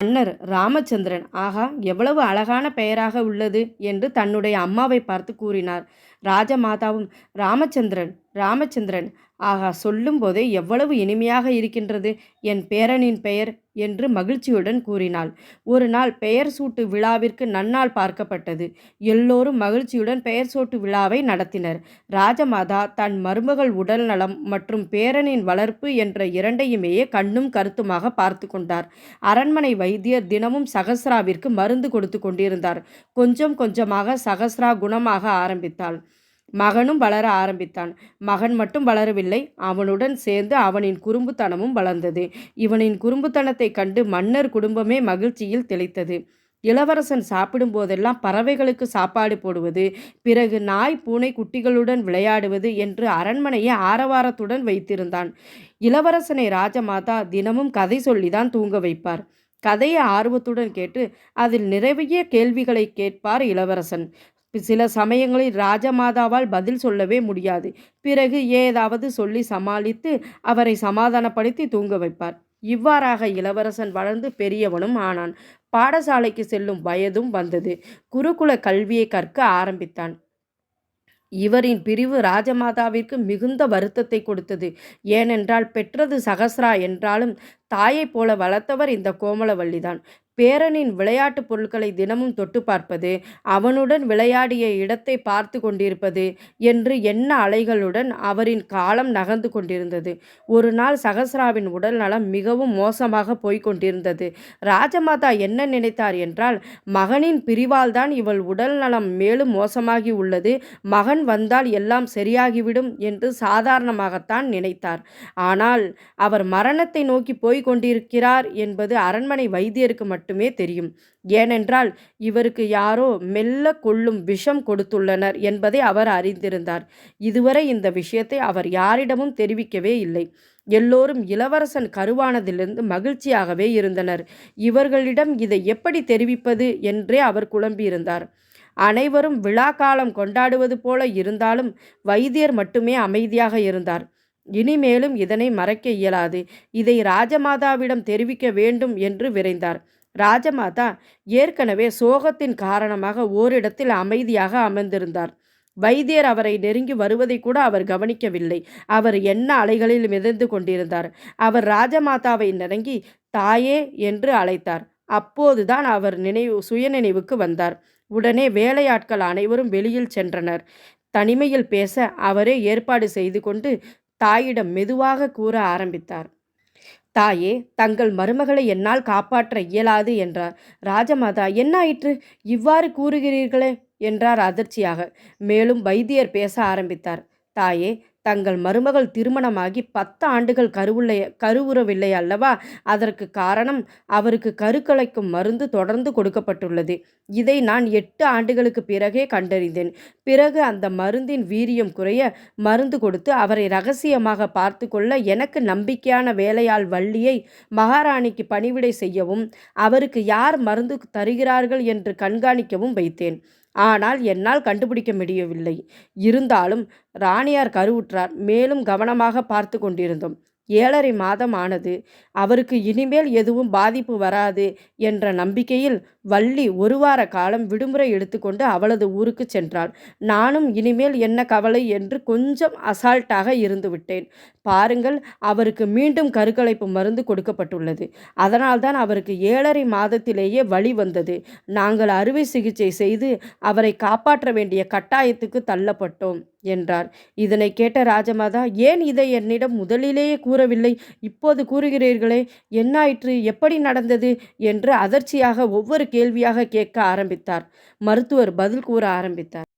மன்னர் ராமச்சந்திரன் ஆகா எவ்வளவு அழகான பெயராக உள்ளது என்று தன்னுடைய அம்மாவை பார்த்து கூறினார். ராஜமாதாவும் ராமச்சந்திரன் ராமச்சந்திரன் ஆகா சொல்லும் போதே எவ்வளவு இனிமையாக இருக்கின்றது. என் பேரனின் பெயர் என்று மகிழ்ச்சியுடன் கூறினாள். ஒரு நாள் பெயர் சூட்டு விழாவிற்கு நன்னாள் பார்க்கப்பட்டது. எல்லோரும் மகிழ்ச்சியுடன் பெயர் சூட்டு விழாவை நடத்தினர். ராஜமாதா தன் மருமகள் உடல் நலம் மற்றும் பேரனின் வளர்ப்பு என்ற இரண்டையுமே கண்ணும் கருத்துமாக பார்த்து கொண்டார். அரண்மனை வைத்தியர் தினமும் சகஸ்ராவிற்கு மருந்து கொடுத்து கொண்டிருந்தார். கொஞ்சம் கொஞ்சமாக சகஸ்ரா குணமாக ஆரம்பித்தாள். மகனும் வளர ஆரம்பித்தான். மகன் மட்டும் வளரவில்லை அவனுடன் சேர்ந்து அவனின் குறும்புத்தனமும் வளர்ந்தது. இவனின் குறும்புத்தனத்தை கண்டு மன்னர் குடும்பமே மகிழ்ச்சியில் தெளித்தது. இளவரசன் சாப்பிடும் போதெல்லாம் பறவைகளுக்கு சாப்பாடு போடுவது பிறகு நாய் பூனை குட்டிகளுடன் விளையாடுவது என்று அரண்மனையை ஆரவாரத்துடன் வைத்திருந்தான். இளவரசனை ராஜமாதா தினமும் கதை சொல்லிதான் தூங்க வைப்பார். கதையை ஆர்வத்துடன் கேட்டு அதில் நிறைய கேள்விகளை கேட்பார் இளவரசன். சில சமயங்களில் ராஜமாதாவால் பதில் சொல்லவே முடியாது. பிறகு ஏதாவது சொல்லி சமாளித்து அவரை சமாதானப்படுத்தி தூங்க வைப்பார். இவ்வாறாக இளவரசன் வளர்ந்து பெரியவனும் ஆனான். பாடசாலைக்கு செல்லும் வயதும் வந்தது. குருகுல கல்வியை கற்க ஆரம்பித்தான். இவரின் பிரிவு ராஜமாதாவிற்கு மிகுந்த வருத்தத்தை கொடுத்தது. ஏனென்றால் பெற்றது சகஸ்ரா என்றாலும் தாயைப் போல வளர்த்தவர் இந்த கோமலவல்லிதான் பேரனின் விளையாட்டுப் பொருட்களை தினமும் தொட்டு பார்ப்பது அவனுடன் விளையாடிய இடத்தை பார்த்து கொண்டிருப்பது என்று எண்ண அலைகளுடன் அவரின் காலம் நகர்ந்து கொண்டிருந்தது. ஒரு நாள் சகசராவின் உடல் நலம் மிகவும் மோசமாக போய்க் கொண்டிருந்தது. ராஜமாதா என்ன நினைத்தார் என்றால் மகனின் பிரிவால் தான் இவள் உடல் நலம் மேலும் மோசமாகி உள்ளது மகன் வந்தால் எல்லாம் சரியாகிவிடும் என்று சாதாரணமாகத்தான் நினைத்தார். ஆனால் அவர் மரணத்தை நோக்கி போய் போய்க் கொண்டிருக்கிறார் என்பது அரண்மனை வைத்தியருக்கு மட்டுமே தெரியும். ஏனென்றால் இவருக்கு யாரோ மெல்ல கொள்ளும் விஷம் கொடுத்துள்ளனர் என்பதை அவர் அறிந்திருந்தார். இதுவரை இந்த விஷயத்தை அவர் யாரிடமும் தெரிவிக்கவே இல்லை. எல்லோரும் இளவரசன் கருவானதிலிருந்து மகிழ்ச்சியாகவே இருந்தனர். இவர்களிடம் இதை எப்படி தெரிவிப்பது என்றே அவர் குழம்பியிருந்தார். அனைவரும் விழா காலம் கொண்டாடுவது போல இருந்தாலும் வைத்தியர் மட்டுமே அமைதியாக இருந்தார். இனிமேலும் இதனை மறைக்க இயலாது. இதை ராஜமாதாவிடம் தெரிவிக்க வேண்டும் என்று விரைந்தார். ராஜமாதா ஏற்கனவே சோகத்தின் காரணமாக ஓரிடத்தில் அமைதியாக அமர்ந்திருந்தார். வைத்தியர் அவரை நெருங்கி வருவதை கூட அவர் கவனிக்கவில்லை. அவர் என்ன அலைகளில் மிதந்து கொண்டிருந்தார். அவர் ராஜமாதாவை நெருங்கி தாயே என்று அழைத்தார். அப்போதுதான் அவர் நினைவு சுயநினைவுக்கு வந்தார். உடனே வேலையாட்கள் அனைவரும் வெளியில் சென்றனர். தனிமையில் பேச அவரே ஏற்பாடு செய்து கொண்டு தாயிடம் மெதுவாக கூற ஆரம்பித்தார். தாயே தங்கள் மருமகளை என்னால் காப்பாற்ற இயலாது என்றார். ராஜமாதா என்னாயிற்று இவ்வாறு கூறுகிறீர்களே என்றார் அதிர்ச்சியாக. மேலும் வைத்தியர் பேச ஆரம்பித்தார். தாயே தங்கள் மருமகள் திருமணமாகி பத்து ஆண்டுகள் கருவுள்ள கருவுறவில்லை அல்லவா? அதற்கு காரணம் அவருக்கு கருக்கலைக்கும் மருந்து தொடர்ந்து கொடுக்கப்பட்டுள்ளது. இதை நான் எட்டு ஆண்டுகளுக்கு பிறகே கண்டறிந்தேன். பிறகு அந்த மருந்தின் வீரியம் குறைய மருந்து கொடுத்து அவரை ரகசியமாக பார்த்து கொள்ள எனக்கு நம்பிக்கையான வேலையால் வள்ளியை மகாராணிக்கு பணிவிடை செய்யவும் அவருக்கு யார் மருந்து தருகிறார்கள் என்று கண்காணிக்கவும் வைத்தேன். ஆனால் என்னால் கண்டுபிடிக்க முடியவில்லை. இருந்தாலும் ராணியார் கருவுற்றார். மேலும் கவனமாக பார்த்து கொண்டிருந்தோம். ஏழரை மாதம் ஆனது அவருக்கு இனிமேல் எதுவும் பாதிப்பு வராது என்ற நம்பிக்கையில் வள்ளி ஒரு வார காலம் விடுமுறை எடுத்துக்கொண்டு அவளது ஊருக்கு சென்றாள். நானும் இனிமேல் என்ன கவலை என்று கொஞ்சம் அசால்ட்டாக இருந்துவிட்டேன் பாருங்கள் அவருக்கு மீண்டும் கருக்கலைப்பு மருந்து கொடுக்கப்பட்டுள்ளது. அதனால்தான் அவருக்கு ஏழரை மாதத்திலேயே வழி வந்தது. நாங்கள் அறுவை சிகிச்சை செய்து அவரை காப்பாற்ற வேண்டிய கட்டாயத்துக்கு தள்ளப்பட்டோம். என்றார். இதனை கேட்ட ராஜமாதா ஏன் இதை என்னிடம் முதலிலேயே கூறவில்லை? இப்போது கூறுகிறீர்களே என்னாயிற்று? எப்படி நடந்தது? என்று அதிர்ச்சியாக ஒவ்வொரு கேள்வியாக கேட்க ஆரம்பித்தார். மருத்துவர் பதில் கூற ஆரம்பித்தார்.